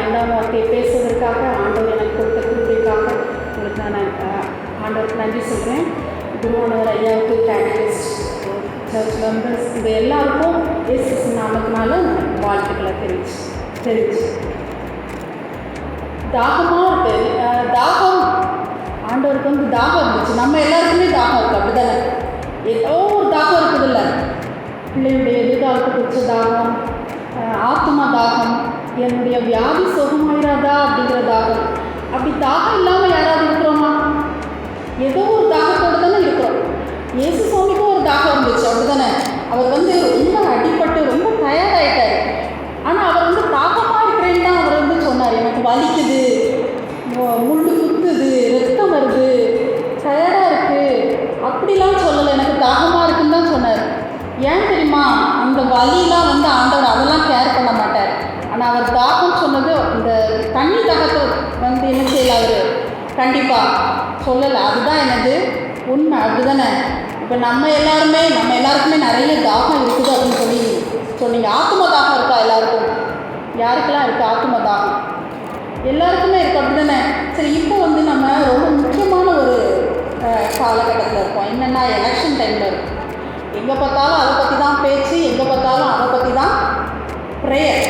ஐந்தாம் வார்த்தையை பேசுவதற்காக ஆண்டவர் எனக்கு கொடுத்த குறிப்பிற்காக உங்களுக்கு நான் ஆண்டவருக்கு நன்றி சொல்கிறேன். குருவானவர் ஐயாவுக்கு கேட்டலிஸ்ட் சர்ச் மெம்பர்ஸ் இது எல்லாருக்கும் இயேசு கிறிஸ்து நாமத்தினால வாழ்த்துக்களை தெரிவிச்சு தெரிவிச்சு. தாகமாக இருக்குது தாகம். ஆண்டவருக்கு வந்து தாகம் இருந்துச்சு. நம்ம எல்லாருக்குமே தாகம் இருக்கு. அப்படிதானே? ஏதோ ஒரு தாகம் இருக்குதுல்ல. பிள்ளையுடைய எதிர்காலத்தை குறித்த தாகம் ஆத்மா தாகம் என்னுடைய வியாதி சுகமாயிராதா அப்படிங்கிறதாகும் அப்படி தாகம் இல்லாமல் யாராவது இருக்கிறோமா? ஏதோ ஒரு தாகத்தோடு தானே இருக்கிறோம். இயேசு சுவாமிக்கும் ஒரு தாகம் இருந்துச்சு அப்படிதானே அவர் வந்து ரொம்ப அடிபட்டு ரொம்ப டயர்ட் ஆயிட்டார் ஆனால் அவர் வந்து தாகமாக இருக்கிறேன்னு தான் அவர் வந்து சொன்னார் எனக்கு வலிக்குது மு- முள்ளு குத்துது ரத்தம் வருது டயர்டாக இருக்குது அப்படிலாம் சொல்லலை எனக்கு தாகமாக இருக்குன்னு தான் சொன்னார் ஏன் தெரியுமா அந்த வலிலாம் வந்து ஆண்டவர் அதெல்லாம் கேர் பண்ண மாட்டார் ஆனால் அவர் தாகம் சொன்னது இந்த தண்ணி தாகத்தை வந்து என்ன செய்யல அவர்? கண்டிப்பாக சொல்லலை. அதுதான் என்னது? உண்மை. அப்படிதானே. இப்போ நம்ம எல்லாருமே நம்ம எல்லாருக்குமே நிறைய தாகம் இருக்குது அப்படின்னு சொல்லி சொன்னீங்க. ஆத்ம தாகம் இருக்கா எல்லாருக்கும்? யாருக்கெல்லாம் இருக்குது ஆத்ம தாகம் எல்லாருக்குமே இருக்கு. அப்படிதானே. சரி இப்போ வந்து நம்ம ரொம்ப முக்கியமான ஒரு காலகட்டத்தில் இருக்கோம். என்னென்னா எலெக்ஷன் டைமில் இருக்கும். எங்கே பார்த்தாலும் அதை பற்றி தான் பேச்சு எங்கே பார்த்தாலும் அதை பற்றி தான் ப்ரேயர்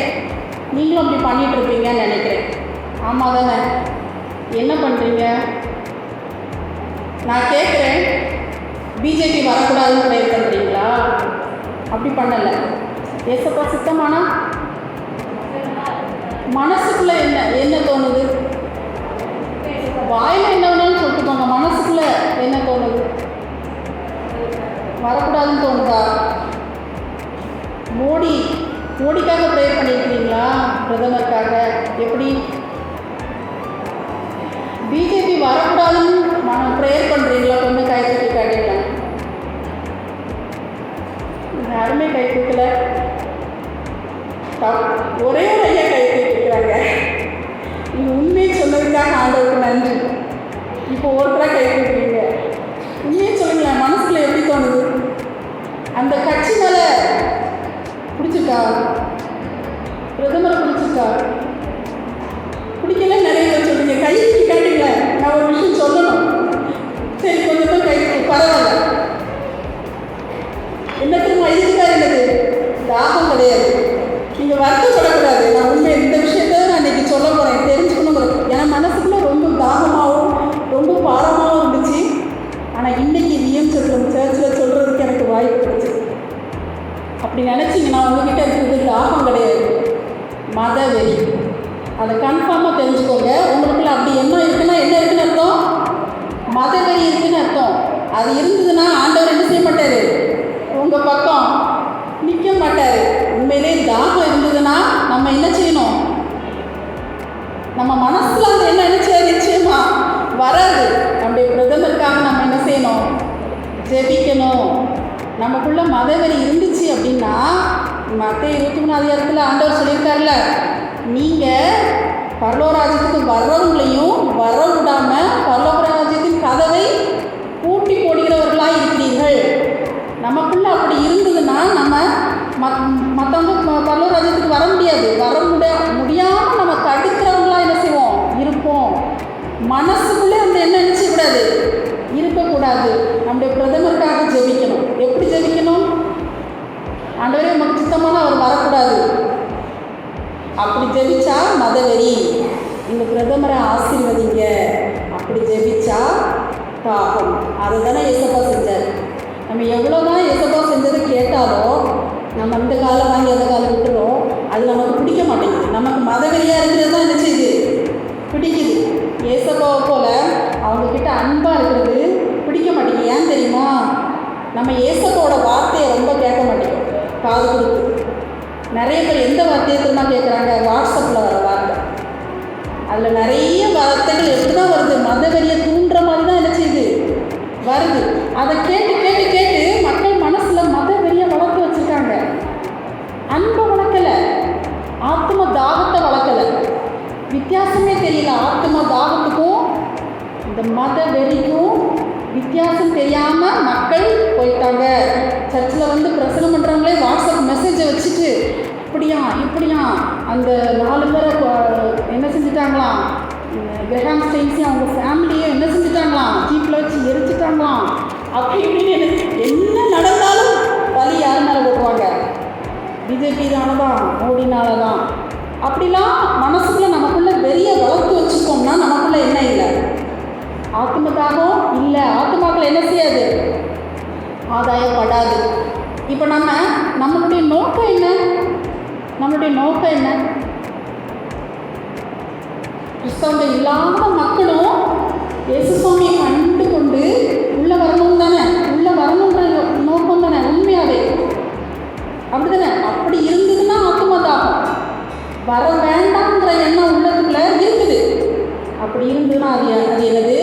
நீங்களும் அப்படி பண்ணிகிட்ருப்பீங்கன்னு நினைக்கிறேன். ஆமாம் தானே என்ன பண்ணுறீங்க நான் கேட்குறேன் பிஜேபி வரக்கூடாதுன்னு ப்ரேயர் பண்ணுறீங்களா அப்படி பண்ணலை. ஏசப்பா சுத்தமானா? மனசுக்குள்ளே என்ன என்ன தோணுது? வாயில் என்ன வேணாலும் சொல்லிட்டுக்கோங்க. மனசுக்குள்ளே என்ன தோணுது? வரக்கூடாதுன்னு தோணுதா? மோடி மோடிக்காக ப்ரேயர் பண்ணியிருக்கிறீங்களா? பிரதமருக்காக? எப்படி? பிஜேபி வரக்கூடாதுன்னு நான் ப்ரேயர் பண்ணுறீங்களா கொஞ்சம் கை தட்டி காட்டுங்களா யாருமே கை தூக்கல. ஒரே ஒரு ஐயா கை தூக்கிக்கிறாங்க. நீங்கள் உண்மையை சொன்னதுக்காக ஆண்டவருக்கு நன்றி. இப்போ ஒருத்தராக கை இன்னைக்கு விஎம் சேர்ச்சில் சொல்கிறதுக்கு எனக்கு வாய்ப்பு கிடைச்சிது அப்படி நினச்சிங்கன்னா உங்ககிட்ட இருக்கிறது தாகம் கிடையாது. மத வெறி. அதை கன்ஃபார்மாக தெரிஞ்சுக்கோங்க. உங்களுக்குள்ள அப்படி என்ன இருக்குன்னா என்ன இருக்குன்னு அர்த்தம்? மத வெறி இருக்குன்னு அர்த்தம். அது இருந்ததுன்னா ஆண்டவர் என்ன செய்ய மாட்டார்? உங்கள் பக்கம் நிற்க மாட்டார். உண்மையிலே தாகம் இருந்ததுன்னா நம்ம என்ன செய்யணும்? நம்ம மனசில் அந்த என்ன நினச்சா நிச்சயமா வராது நம்முடைய பிரதமருக்காக நம்ம என்ன செய்யணும் ஜெபிக்கணும். நமக்குள்ள மதவெறி இருந்துச்சு அப்படின்னா மற்ற இருபத்தி மூணு அதிகாரத்தில் ஆண்டவர் சொல்லியிருக்காருல்ல பாகம் அதை தானே இயேசப்பா செஞ்சார். நம்ம எவ்வளோ தான் இயேசப்பா செஞ்சது கேட்டாலும் நம்ம இந்த காலம் வாங்கி அந்த காலம் விட்டுறோம். அது நமக்கு பிடிக்க மாட்டேங்குது. நமக்கு மதவெறியாக இருக்கிறது தான் நினச்சிது பிடிக்குது. இயேசப்பாவை போல் அவங்கக்கிட்ட அன்பாக இருக்கிறது பிடிக்க மாட்டேங்குது. ஏன் தெரியுமா? நம்ம இயேசப்பாவோட வார்த்தையை ரொம்ப கேட்க மாட்டேங்குது. காது கொடுத்து. நிறைய பேர் எந்த வார்த்தையை திரும்ப கேட்குறாங்க வாட்ஸ்அப்பில் வர வார்த்தை. அதில் நிறைய வார்த்தைகள் எடுத்து தான் வருது. மதவெறியை வருது. அதை கேட்டு கேட்டு கேட்டு மக்கள் மனசில் மத வெறியை வளர்த்து வச்சுருக்காங்க. அன்பை வளர்க்கலை. ஆத்ம தாகத்தை வளர்க்கலை. வித்தியாசமே தெரியல. ஆத்ம தாகத்துக்கும் இந்த மத வெறிக்கும் வித்தியாசம் தெரியாமல் மக்கள் போயிட்டாங்க. சர்ச்சில் வந்து பிரசனம் பண்ணுறவங்களே வாட்ஸ்அப் மெசேஜை வச்சுட்டு இப்படியா இப்படியா? அந்த நாலு பேரை என்ன செஞ்சுட்டாங்களாம்? கிரஹாம் ஸ்டெயின்ஸையும் அவங்க ஃபேமிலியை என்ன செஞ்சுட்டாங்களாம்? ஜீப்பில் வச்சு எரிச்சுட்டாங்களாம்? அப்படி இப்படின்னு என்ன- நடந்தாலும் பலி யார் மேலே போடுவாங்க பிஜேபினால தான் மோடினால தான் அப்படிலாம் மனசுக்குள்ள நமக்குள்ள வெறிய வளர்த்து வச்சுக்கோம்னா நமக்குள்ள என்ன இல்லை? ஆத்மதாகம் இல்லை ஆத்மாக்கள் என்ன செய்யாது? ஆதாயப்படாது. இப்போ நம்ம நம்மளுடைய நோக்கம் என்ன? நம்மளுடைய நோக்கம் என்ன? கிறிஸ்தவங்க இல்லாத மக்களும் இயேசு சுவாமியை கண்டு கொண்டு உள்ளே வரணும் தானே? உள்ளே வரணுன்ற நோக்கம் தானே? உண்மையாகவே அப்படிதானே? அப்படி இருந்ததுன்னா ஆத்மதாகம் வர வேண்டாம்ன்ற எண்ணம் உள்ளதுக்குள்ள இருக்குது. அப்படி இருந்ததுன்னா அது அது என்னது?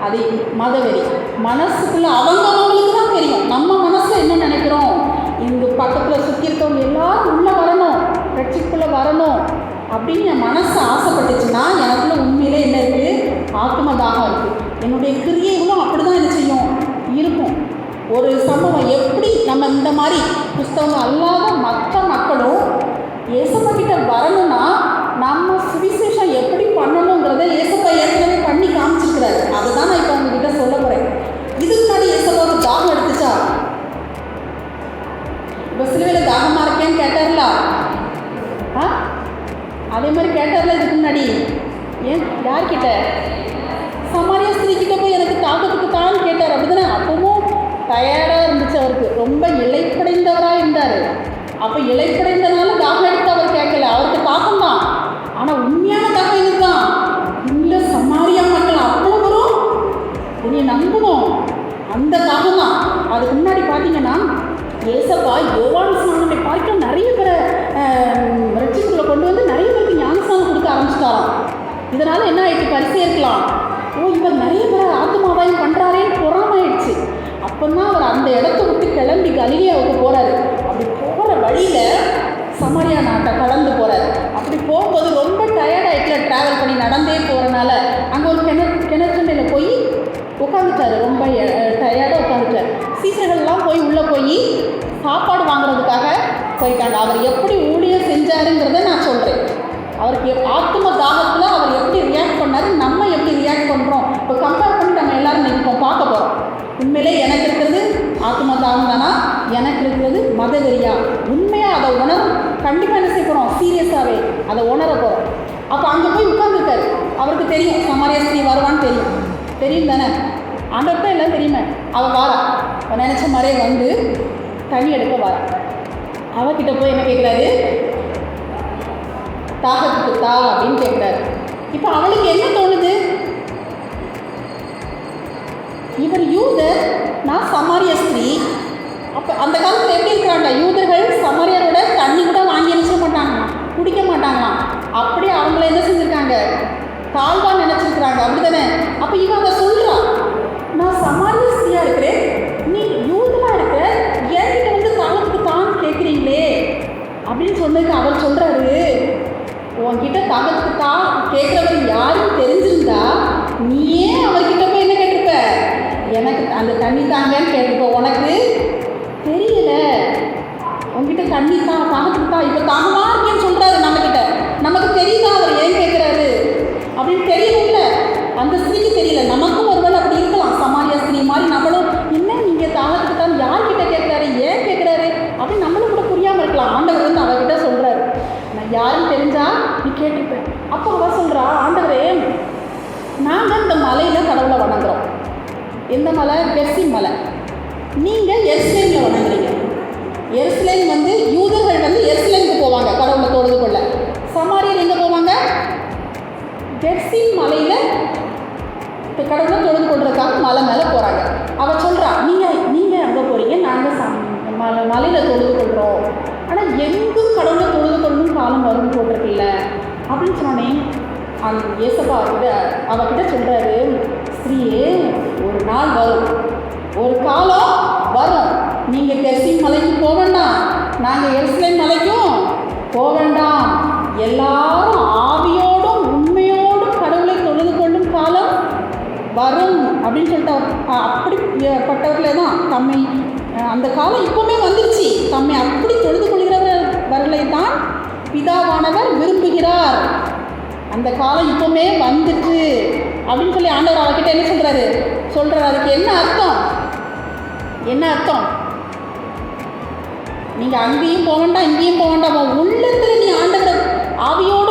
அது மதவெறி. மனசுக்குள்ள அவங்க அவங்களுக்கு தான் தெரியும். நம்ம மனசில் என்ன நினைக்கிறோம்? இந்த பக்கத்தில் சுற்றி இருக்கவங்க எல்லாரும் உள்ளே வரணும் கட்சிக்குள்ளே வரணும் அப்படின்னு என் மனசு ஆசைப்பட்டுச்சுன்னா எனக்குள்ள உண்மையிலே என்ன இருக்குது ஆத்ம தாகம் இருக்குது என்னுடைய கிரியைகளும் அப்படி தான் என்ன செய்யும். இருக்கும். ஒரு சம்பவம் எப்படி நம்ம இந்த மாதிரி புஸ்தகம் அல்லாத மற்ற மக்களும் இயேசப்பட்ட வரணும்னா நம்ம சுவிசேஷம் எப்படி பண்ணணுங்கிறத இயேசப்பா ஏற்கனவே பண்ணி காமிச்சிருக்கிறாரு. அதை தான் நான் இப்போ உங்ககிட்ட சொல்ல போகிறேன் இதுக்கு முன்னாடி இயேசப்பாவுக்கு தாகம் எடுத்துச்சா? இப்போ சிலுவையில் தாகமாக இருக்கேன்னு கேட்டார்ல. அதே மாதிரி கேட்டார்ல இதுக்கு முன்னாடி? ஏன்? யார்கிட்ட? சமாரியா ஸ்திரீக்கிட்ட போய் எனக்கு தாக்கத்துக்கு தான் கேட்டார். அப்படிதானே? அப்பவும் டயர்டாக இருந்துச்சு அவருக்கு. ரொம்ப இலைப்படைந்தவராக இருந்தார். அப்போ இலைப்படைந்தனால தாகம் எடுத்து அவர் கேட்கல. அவருக்கு தாக்கம் தான் ஆனால் உண்மையான தாக்கம் இதுதான். இல்லை சமாரியா மக்கள் அவ்வளோ வரும். இனி நம்புவோம். அந்த தாகம் தான் அதுக்கு முன்னாடி பார்த்தீங்கன்னா ஏசப்பா யோவான் ஸ்நானத்தை பார்க்க நிறைய பேரை ரட்சிப்புக்குள்ள கொண்டு வந்து கொடுக்க ஆரம்பிச்சிட்டாராம். இதனால் என்ன ஆயிடுச்சு பரிசே இருக்கலாம். ஓ இவர் நிறைய பேர் ஆத்மாதாயம் பண்ணுறாரேன்னு பொறாமாயிடுச்சு அப்போ தான் அவர் அந்த இடத்த விட்டு கிளம்பி கலிலியாவுக்கு போகிறாரு அப்படி போகிற வழியில் சமரியா நாட்டை கடந்து போகிறாரு அப்படி போகும்போது ரொம்ப டயர்ட் ஆகிட்டுல ட்ராவல் பண்ணி நடந்தே போகிறனால அங்கே ஒரு கிணறு கிணற்றுமையில் போய் உட்காந்துட்டாரு ரொம்ப டயர்டாக உட்காந்துட்டார் சீசர்கள்லாம் போய் உள்ளே போய் சாப்பாடு வாங்குறதுக்காக போயிட்டாங்க அவர் எப்படி ஊழியம் செஞ்சாருங்கிறத நான் சொல்கிறேன் அவருக்கு எப்- ஆத்ம தாகத்தில் அவர் எப்படி ரியாக்ட் பண்ணாரு நம்ம எப்படி ரியாக்ட் பண்ணுறோம் இப்போ கம்பேர் பண்ணி நம்ம எல்லாரும் இன்னைக்கு இப்போ பார்க்க போகிறோம் உண்மையிலே எனக்கு இருக்கிறது ஆத்ம தாகம் தானா எனக்கு இருக்கிறது மதவெறியா உண்மையாக அதை உணர கண்டிப்பாக என்ன செய்ய போகிறோம் சீரியஸாகவே அதை உணர போகிறோம் அப்போ அங்கே போய் உட்காந்துருக்காரு அவருக்கு தெரியும் சமாரியா ஸ்ரீ வருவான்னு தெரியும். தெரியும் தானே? ஆண்டவர்கிட்ட எல்லாம் தெரியுமே? அவள் வாரா அவள் நினச்ச மாதிரியே வந்து தண்ணி எடுக்க வாரா அவகிட்ட போய் என்ன கேட்குறாரு தாகத்துக்கு தா அப்படின்னு கேட்குறாரு இப்போ அவளுக்கு என்ன தோணுது? இவர் யூதர் நான் சமாரிய ஸ்திரீ. அப்போ அந்த காலத்தில் எப்படி இருக்கிறாங்க? யூதர்கள் சமாரியரோட தண்ணி கூட வாங்கி அனுப்பிச்ச மாட்டாங்க குடிக்க மாட்டாங்களாம். அப்படியே அவங்கள என்ன செஞ்சுருக்காங்க? தாழ்வா நினச்சிருக்கிறாங்க. அப்படி தானே அப்போ இவன் அதை சொல்கிறா நான் சமாதி இருக்கிறேன். நீ யூதலாக இருக்கிற என்கிட்ட வந்து தாளத்துக்கு தான் கேட்குறீங்களே அப்படின்னு சொன்னதுக்கு அவர் சொல்கிறாரு உன்கிட்ட தாகத்துக்கு தான் கேட்குறவர் யாரும் தெரிஞ்சிருந்தா நீயே அவர்கிட்ட போய் என்ன கேட்டிருப்ப எனக்கு அந்த தண்ணி தாங்கன்னு கேட்டிருப்ப உனக்கு தெரியல உங்ககிட்ட தண்ணி தான் தாகத்துக்கு தான் இப்போ தாகமா இருக்கேன்னு சொல்கிறாரு நம்மக்கிட்ட நமக்கு தெரியுதா அவர் ஏன் கேட்குறாரு அப்படின்னு தெரியணும்ல அந்த ஸ்திரீக்கு தெரியல. நமக்கும் ஒருவேளை அப்படி இருக்கலாம். சமாரியா ஸ்திரீ மாதிரி நம்மளும் என்ன நீங்கள் தாகத்துக்கு தான் யார்கிட்ட கேட்குறாரு ஏன் கேட்குறாரு அப்படின்னு நம்மளும் கூட புரியாமல் இருக்கலாம். ஆண்டவர் வந்து அவர்கிட்ட சொல்கிறாரு நான் யாருன்னு தெரிஞ்சா நீ கேட்டிருப்பேன். அப்போ அவ சொல்கிறா ஆண்டவரே நாங்கள் இந்த மலையில் கடவுளை வணங்குறோம். எந்த மலை? பெர்சி மலை. நீங்கள் எருசலேமில் வணங்குறீங்க. எருசலேம் வந்து யூதர்கள் வந்து எருசலேமுக்கு போவாங்க கடவுளை தொழுது கொள்ள. சமாரியர் எங்கே போவாங்க? கெர்சின் மலையில் இப்போ கடவுளை தொழுது கொண்டிருக்காங்க மலை மேலே போகிறாங்க அவள் சொல்கிறா நீங்கள் நீங்கள் அங்கே போகிறீங்க நாங்கள் சாமி மலை மலையில் தொழுது கொள்கிறோம் ஆனால் எங்கும் கடவுளை தொழுது கொள்ளணும் காலம் வரும் போட்டிருக்குல்ல அப்படின்னு சொன்னோடனே அந்த இயேசப்பா கிட்ட அவகிட்ட சொல்கிறாரு ஸ்திரீயே ஒரு நாள் வரும். ஒரு காலம் வரும் நீங்கள் கெர்சின் மலைக்கு போக வேண்டாம் நாங்கள் எருசலேம் மலைக்கும் போக வேண்டாம் எல்லாரும் ஆவியோடும் உண்மையோடும் அப்படின்னு சொல்லிட்டு அப்படிப்பட்டவர்களே தான் தம்மை அந்த காலம் இப்போவுமே வந்துருச்சு. தம்மை அப்படி தொழுது கொள்கிறவர்களை தான் பிதாவானவர் விரும்புகிறார். அந்த காலம் இப்போவுமே வந்துட்டு அப்படின்னு சொல்லி ஆண்டவர் அவர்கிட்ட என்ன சொல்கிறாரு சொல்கிறார் அதுக்கு என்ன அர்த்தம்? என்ன அர்த்தம்? நீங்கள் அங்கேயும் போக வேண்டாம் இங்கேயும் போக வேண்டாம் உன் உள்ளத்தில் நீ ஆண்டவர் ஆவியோடு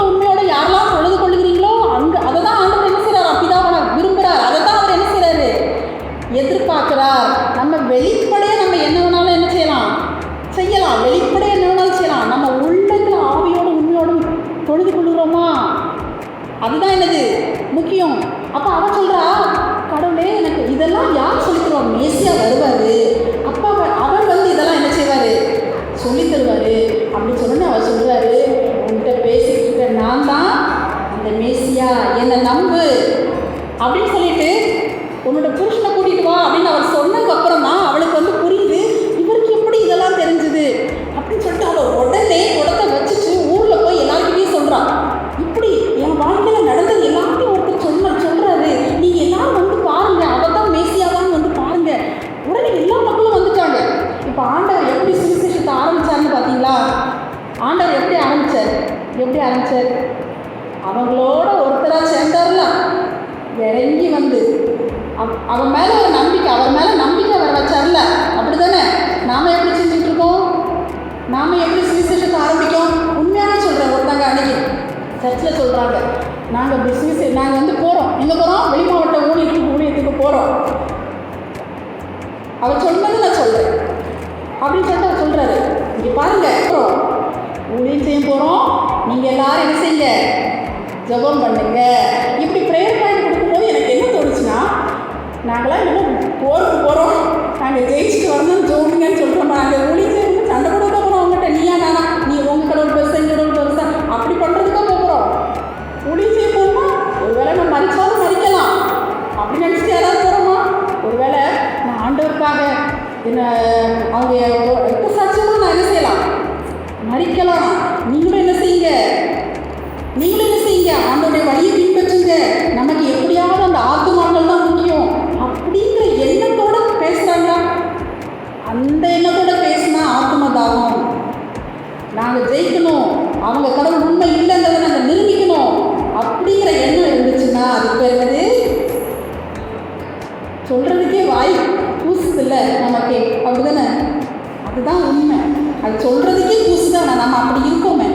என்ன அவங்க எப்போ சாட்சியமாக நான் என்ன செய்யலாம்? மறிக்கலாம். நீங்களும் என்ன செய்யுங்க? நீங்களும் என்ன செய்யுங்க? ஆண்டோடைய வழியை பின்பற்றுங்க. நமக்கு எப்படியாவது அந்த ஆத்துமாக்கள் தான் முக்கியம். அப்படிங்கிற எண்ணத்தோட பேசுகிறாங்களா அந்த எண்ணத்தோட பேசினா ஆத்தும தாகம். நாங்கள் ஜெயிக்கணும். அவங்க கடவுள் அப்படி இருக்கோமே?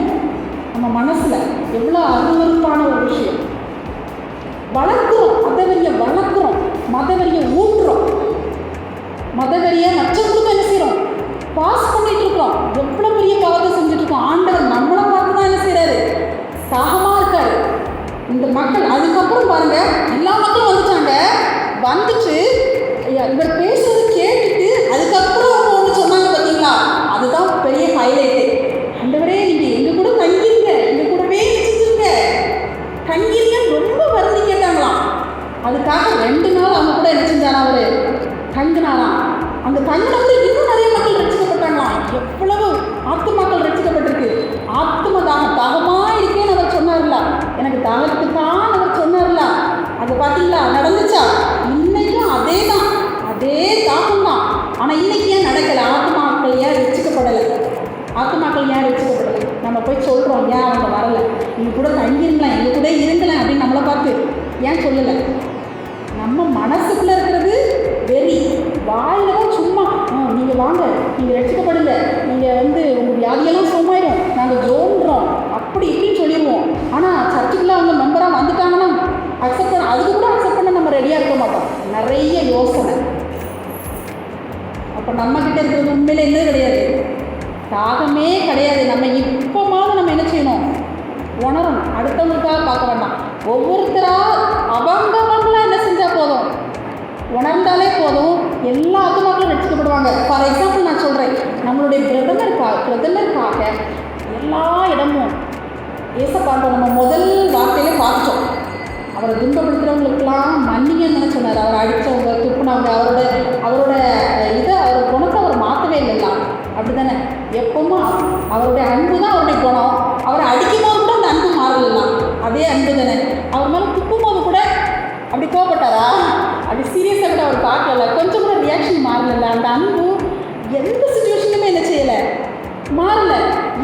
நம்ம மனசில் எவ்வளோ அருவறுப்பான ஒரு விஷயம். வளர்க்குறோம் மதவெறியை வளர்க்குறோம் மதவெறியை ஊட்டுறோம். மதவெறியை மற்றவங்களுக்கும் என்ன செய்கிறோம் பாஸ் பண்ணிட்டு இருக்கோம் எவ்வளோ பெரிய பாவத்தை செஞ்சுட்டு இருக்கோம். ஆண்டவர் நம்மளை பார்த்து தான் என்ன செய்கிறாரு சாகமாக இருக்காரு. இந்த மக்கள் அதுக்கப்புறம் பாருங்க எல்லா மக்களும் வந்துட்டாங்க. வந்துட்டு ஐயா, இவர் பேசுறது கேட்டுட்டு அதுக்கப்புறம் அவங்க ஒன்று சொன்னாங்க பார்த்தீங்களா அதுதான் பெரிய ஹைலைட் ஆண்டவரே நீங்கள் எங்கள் கூட தங்கிருங்க எங்கள் கூடவே செஞ்சுருங்க தங்கிருங்கன்னு ரொம்ப வருந்தி கேட்டாங்களாம் அதுக்காக ரெண்டு நாள் அவங்க கூட என்ன செஞ்சாரா அவரு? தங்கினாராம். அந்த தங்கினவங்க இன்னும் நிறைய மக்கள் ரசிக்கப்பட்டாங்களாம் எவ்வளவு ஆத்துமாக்கள் ரசிக்கப்பட்டிருக்கு. ஆத்தும தாகம் தாகமா இருக்கேன்னு அவர் சொன்னார்ல. எனக்கு தாகத்துக்கு தான் அவர் சொன்னார்ல. அது பார்த்தீங்களா நடந்துச்சா? இன்னைக்கும் அதே தான் அதே தாகம் தான் ஆனால் இன்னைக்கு ஏன் நடக்கலை? ஆத்மாக்கள் ஏன் ரசிக்கப்படலை? ஆத்துமாக்கள் ஏன் ரசிக்கப்படலை? நம்ம போய் சொல்கிறோம் ஏன் அவங்க வரலை? நீ கூட தங்கிருங்களேன். எங்க கூட இருங்களேன் அப்படின்னு நம்மளை பார்த்து ஏன் சொல்லலை? நம்ம மனசுக்குள்ள இருக்கிறது வெறி. வாயில தான் சும்மா நீங்கள் வாங்க நீங்கள் ரசிக்கப்படுங்க நீங்கள் வந்து உங்கள் வியாதியெல்லாம் சும்மாயிடும் நாங்கள் ஜோன்றோம் அப்படி இப்படின்னு சொல்லிடுவோம் ஆனால் சர்ச்சுக்குள்ள அவங்க மெம்பராக வந்துட்டாங்கன்னா அக்செப்ட் பண்ண அதுக்கு கூட அக்செப்ட் பண்ண நம்ம ரெடியாக இருக்க மாட்டோம். நிறைய யோசனை. அப்போ நம்மக்கிட்ட இருக்கிறது உண்மையில என்ன கிடையாது? தாகமே கிடையாது. நம்ம இப்போமாவது நம்ம என்ன செய்யணும்? உணரணும். அடுத்தவங்களுக்காக பார்க்க வேண்டாம். ஒவ்வொருத்தராக அவங்க அவங்களா என்ன செஞ்சால் போதும் உணர்ந்தாலே போதும். எல்லா ஆத்மாக்களும் ரட்சிக்கப்படுவாங்க ஃபார் எக்ஸாம்பிள் நான் சொல்கிறேன் நம்மளுடைய பிரதமருக்காக பிரதமருக்காக எல்லா இடமும் ஏசப்பாட்ட நம்ம முதல் வார்த்தையிலே பார்த்துட்டோம் அவரை துன்பப்படுத்துகிறவங்களுக்கெல்லாம் மன்னிங்கன்னு தானே சொன்னார். அவரை அடித்தவங்க துப்புனவங்க அவரோட அவரோட இதை அவர் குணத்தை அவர் மாற்றவே இல்லைல்ல. அப்படி தானே எப்பவும் அவருடைய அன்பு தான் அவருடைய குணம். அவரை அடிக்கும் போது கூட அந்த அன்பு மாறலாம் அதே அன்பு தானே? அவர் மேலே துப்பும் போது கூட அப்படி கோவப்பட்டாரா? அது சீரியஸாக கூட அவர் பார்க்கல. கொஞ்சம் கூட ரியாக்ஷன் மாறல அந்த அன்பு எந்த சுச்சுவேஷனுமே என்ன செய்யலை. மாறல.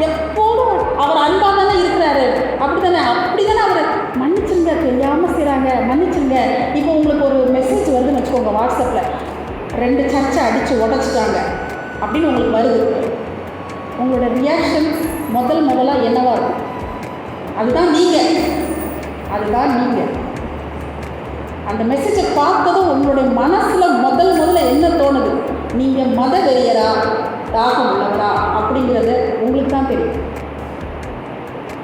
எப்போதும் அவர் அன்பாக தானே இருக்கிறாரு. அப்படி தானே அப்படி தானே அவர் மன்னிச்சிருங்க. தெரியாமல் செய்கிறாங்க மன்னிச்சுங்க இப்போ உங்களுக்கு ஒரு மெசேஜ் வருதுன்னு வச்சுக்கோங்க வாட்ஸ்அப்பில் ரெண்டு சர்ச்சை அடித்து உடச்சிட்டாங்க. அப்படின்னு உங்களுக்கு வருது. உங்களோட ரியாக்ஷன் முதல் முதலாக என்னவாக இருக்கும்? அதுதான் நீங்கள் அதுதான் நீங்கள் அந்த மெசேஜை பார்த்ததும் உங்களுடைய மனசில் முதல் முதல்ல என்ன தோணுது? நீங்கள் மத வெறியரா தாகம் உள்ளவரா? அப்படிங்கிறது உங்களுக்கு தான் தெரியும்.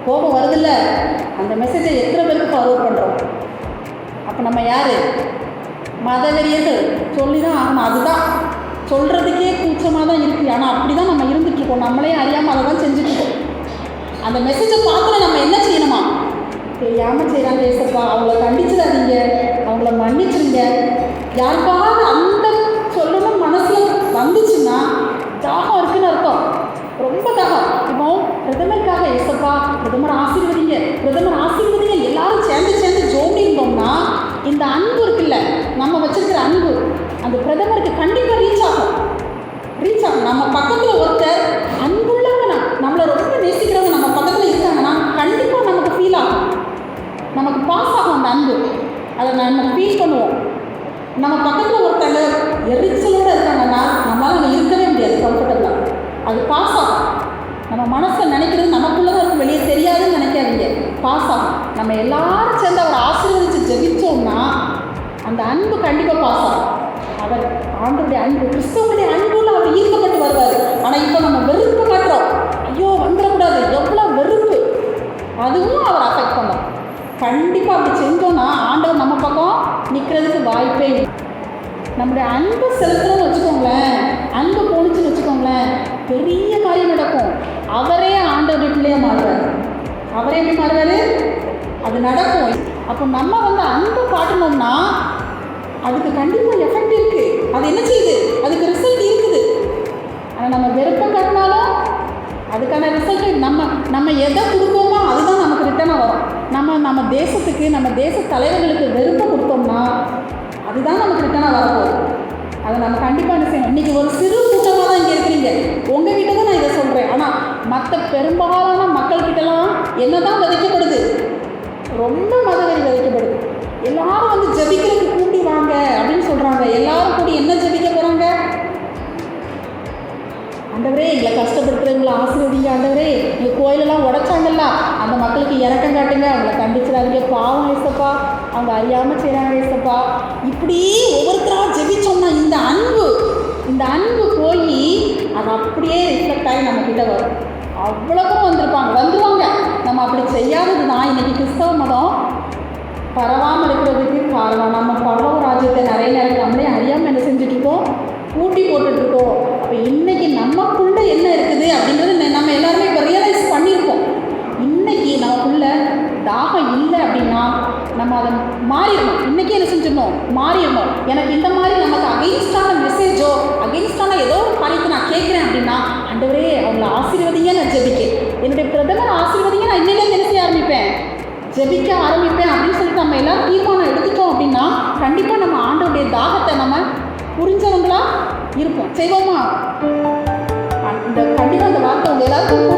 கோபம் வருதில்ல? அந்த மெசேஜை எத்தனை பேருக்கு ஃபார்வர்ட் பண்ணுறோம் அப்போ நம்ம யார்? மத வெறியர்கள் சொல்லி தான் ஆகணும். அதுதான். சொல்கிறதுக்கே கூச்சமாக தான் இருக்குது ஆனால் அப்படி தான் நம்ம இருந்துகிட்ருக்கோம் நம்மளே அறியாமல் அதை தான் செஞ்சுட்ருக்கோம் அந்த மெசேஜை பார்த்துல நம்ம என்ன செய்யணுமா? தெரியாமல் செய்கிறாங்க ஏசப்பா அவங்கள கண்டிச்சிடாதீங்க அவங்கள மன்னிச்சிருங்க யாருக்காவது அந்த சொல்லணும் மனசில் வந்துச்சுன்னா தாகம் இருக்குன்னு அர்த்தம் ரொம்ப தாகம் இப்போ பிரதமருக்காக ஏசப்பா பிரதமர் ஆசீர்வதிங்க பிரதமர் ஆசீர்வதிங்க எல்லாரும் சேர்ந்து சேர்ந்து ஜோடிந்தோம்னா இந்த அன்பு இருக்குல்ல நம்ம வச்சிருக்கிற அன்பு அந்த பிரதமருக்கு கண்டிப்பாக ரீச் ஆகும். ரீச் ஆகும். நம்ம பக்கத்தில் ஒருத்தர் அன்புள்ளவங்க நம்மளை ரொம்ப நேசிக்கிறவங்க நம்ம பக்கத்தில் இருக்காங்கன்னா கண்டிப்பாக நமக்கு ஃபீல் ஆகும். நமக்கு பாஸ் ஆகும் அந்த அன்பு. அதை நம்ம ஃபீல் பண்ணுவோம். நம்ம பக்கத்தில் ஒருத்தங்க எரிச்சலோடு இருக்காங்கன்னா நம்மளால் அங்கே இருக்கவே முடியாது கம்ஃபர்டபுளாக அது பாஸ் ஆகும். நம்ம மனசில் நினைக்கிறது நமக்குள்ளே இருக்கும் வெளியே தெரியாதுன்னு நினைக்காதீங்க. பாஸ் ஆகும். நம்ம எல்லாரும் சேர்ந்து அவரை ஆசீர்வதித்து ஜெபிச்சோம்னா அந்த அன்பு கண்டிப்பாக பாஸ் ஆகும். அவர் ஆண்டருடைய அன்பு கிறிஸ்தவனுடைய அன்புல அவர் ஈர்க்கப்பட்டு வருவார். ஆனால் இப்போ நம்ம வெறுப்பு காட்டுறோம். ஐயோ வந்துடக்கூடாது. எவ்வளோ வெறுப்பு. அதுவும் அவர் அஃபெக்ட் பண்ணும். கண்டிப்பாக அப்படி செஞ்சோன்னா ஆண்டவர் நம்ம பக்கம் நிற்கிறதுக்கு வாய்ப்பே இல்லை. நம்முடைய அன்பு செலுத்தணும்னு வச்சுக்கோங்களேன். அன்பு போணுச்சுன்னு வச்சுக்கோங்களேன். பெரிய காரியம் நடக்கும். அவரே ஆண்டவர் பிள்ளையாக மாறுவார். அவரே எப்படி மாறுவார்? அது நடக்கும். அப்போ நம்ம வந்து அன்பு காட்டணும்னா அதுக்கு கண்டிப்பாக எஃபெக்ட் இருக்குது அது என்ன செய்யுது? அதுக்கு ரிசல்ட் இருக்குது. ஆனால் நம்ம வெறுப்பை கட்டினாலும் அதுக்கான ரிசல்ட் நம்ம நம்ம எதை கொடுப்போமோ அதுதான் நமக்கு ரிட்டனாக வரும். நம்ம நம்ம தேசத்துக்கு நம்ம தேச தலைவர்களுக்கு வெறுப்பை கொடுத்தோம்னா அதுதான் நமக்கு ரிட்டனாக வரப்போகுது அதை நம்ம கண்டிப்பாக என்ன செய்யணும்? இன்றைக்கி ஒரு சிறு கூட்டமாக தான் இங்கே இருக்கிறீங்க. உங்ககிட்ட தான் நான் இதை சொல்கிறேன் ஆனால் மற்ற பெரும்பாலான மக்கள்கிட்டலாம் என்ன தான் விதைக்கப்படுது? ரொம்ப மதவெறி விதைக்கப்படுது. எல்லாரும் வந்து ஜபிக்கிறதுக்கு அப்படின்னு சொல்கிறாங்க எல்லாரும் கூடி என்ன ஜெபிக்க போகிறாங்க ஆண்டவரே எங்களை கஷ்டப்படுத்துறவங்களை ஆசீர்வதிங்க ஆண்டவரே. எங்கள் கோயிலெல்லாம் உடச்சாங்கல்ல அந்த மக்களுக்கு இறக்கம் காட்டுங்க. அவங்கள கண்டிச்சிடாதீங்க. பாவம் ஏசப்பா. அவங்க அறியாமல் செய்கிறாங்க ஏசப்பா. இப்படி ஒவ்வொருத்தராக ஜெபிச்சோம்னா இந்த அன்பு இந்த அன்பு போய் அது அப்படியே ரிஃப்ளெக்ட் ஆகி நம்மக்கிட்ட வரும். அவ்வளோக்கும் வந்திருப்பாங்க. வந்துருவாங்க. நம்ம அப்படி செய்யாதது தான் இன்றைக்கி கிறிஸ்தவ மதம் பரவாமல் இருக்கிறதுக்கு காரணம். நம்ம பரவ ராஜ்யத்தை நிறைய நேரம் நம்மளே அறியாமல் என்ன செஞ்சுட்ருக்கோம் பூட்டி போட்டுட்ருக்கோம் அப்போ இன்றைக்கி நமக்குள்ளே என்ன இருக்குது அப்படின்றது நம்ம எல்லாருமே இப்போ ரியலைஸ் பண்ணியிருக்கோம். இன்றைக்கி நமக்குள்ள தாகம் இல்லை அப்படின்னா நம்ம அதை மாறிடணும். இன்றைக்கி என்ன செஞ்சிடணும்? மாறிடணும். எனக்கு இந்த மாதிரி நமக்கு அகெயின்ஸ்டான மெசேஜோ அகெயின்ஸ்டான ஏதோ ஒரு காரியத்தை நான் கேட்குறேன் அப்படின்னா அண்டவரே அவங்கள ஆசீர்வதிங்க நான் ஜெபிக்கேன் என்னுடைய பிரதமர் ஆசீர்வதிங்க நான் இன்னிலேருந்து என்ன செய்ய ஆரம்பிப்பேன்? ஜெபிக்க ஆரம்பிப்பேன் அப்படின்னு சொல்லிட்டு நம்ம எல்லாம் தீர்மானம் எடுத்துட்டோம் அப்படின்னா கண்டிப்பாக நம்ம ஆண்டோடைய தாகத்தை நம்ம புரிஞ்சவங்களா இருப்போம். செய்வோமா? அந்த கண்டிப்பாக அந்த வார்த்தை உங்கள் எல்லாருக்கும்